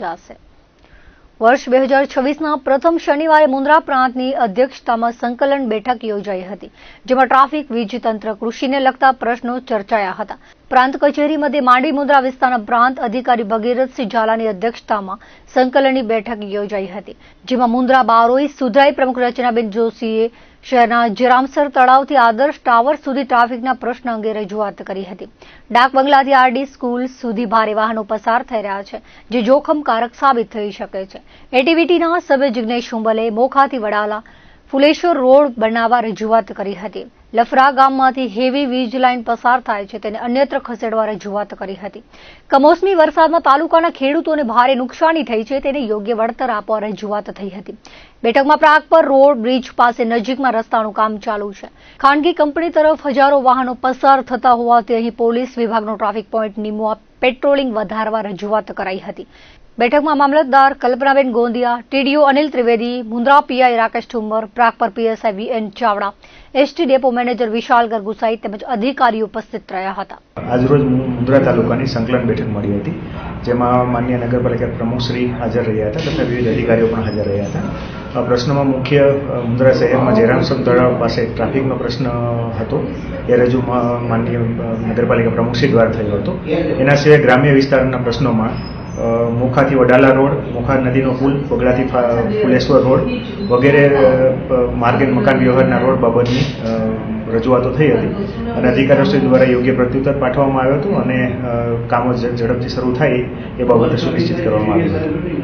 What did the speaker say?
જાશે વર્ષ બે હજાર છવ્વીસના પ્રથમ શનિવારે મુન્દ્રા પ્રાંતની અધ્યક્ષતામાં સંકલન બેઠક યોજાઈ હતી, જેમાં ટ્રાફિક, વીજતંત્ર, કૃષિને લગતા પ્રશ્નો ચર્ચાયા હતા. પ્રાંત કચેરી મધ્યે માંડવી મુદ્રા વિસ્તારના પ્રાંત અધિકારી ભગીરથસિંહ ઝાલાની અધ્યક્ષતામાં સંકલનની બેઠક યોજાઈ હતી, જેમાં મુન્દ્રા બારોઈ, સુધરાઈ પ્રમુખ રચનાબેન જોશીએ શહેરના જરામસર તળાવથી આદર્શ ટાવર સુધી ટ્રાફિકના પ્રશ્ન અંગે રજૂઆત કરી હતી. ડાક બંગલાથી આરડી સ્કૂલ સુધી ભારે વાહનો પસાર થઈ રહ્યા છે, જે જોખમકારક સાબિત થઈ શકે છે. એટીવીટીના સભ્ય જિગ્નેશ હુંબલે મોખાથી વડાલા ફુલેશ્વર રોડ બનાવવા રજૂઆત કરી હતી. લફરા ગામમાંથી હેવી વીજ લાઇન પસાર થાય છે તેને અન્યત્ર ખસેડવા રજૂઆત કરી હતી. કમોસમી વરસાદમાં તાલુકાના ખેડૂતોને ભારે નુકસાની થઈ છે તેને યોગ્ય વળતર આપવા રજૂઆત થઈ હતી. બેઠકમાં પ્રાગ પર રોડ બ્રિજ પાસે નજીકમાં રસ્તાનું કામ ચાલુ છે. ખાનગી કંપની તરફ હજારો વાહનો પસાર થતા હોવાથી અહીં પોલીસ વિભાગનો ટ્રાફિક પોઈન્ટ નીમવા પેટ્રોલિંગ વધારવા રજૂઆત કરાઈ હતી. બેઠકમાં mamlatdar Kalpanaben Gondiya, TDO Anil Trivedi, Mundra PI Rakesh Thummar, Pragpar PSI V N Chavda ST depot manager Vishal Gargusai તેમજ અધિકારીઓ ઉપસ્થિત રહ્યા હતા. આજરોજ મુન્દ્રા તાલુકાની સંકલન બેઠક મળી હતી જેમાં માન્ય નગરપાલિકા પ્રમુખશ્રી હાજર રહ્યા હતા તથા વિવિધ અધિકારીઓ પણ હાજર રહ્યા હતા. પ્રશ્નમાં મુખ્ય અ, મુન્દ્રા શહેરમાં જયરામસમ તળાવ પાસે ટ્રાફિકનો પ્રશ્ન હતો એ રજૂ માન્ય નગરપાલિકા પ્રમુખ પ્રમુખશ્રી દ્વારા થયો હતો. એના સિવાય ગ્રામ્ય વિસ્તારના પ્રશ્નોમાં મોખાથી વડાલા રોડ, મોખા નદીનો પુલ વગડાથી ફુલેશ્વર રોડ વગેરે માર્ગ મકાન વ્યવહારના રોડ બાબતની રજૂઆતો થઈ હતી. અને અધિકારીશ્રી દ્વારા યોગ્ય પ્રત્યુત્તર પાઠવવામાં આવ્યો હતો અને કામો ઝડપથી શરૂ થાય એ બાબતે સુનિશ્ચિત કરવામાં આવ્યું હતું.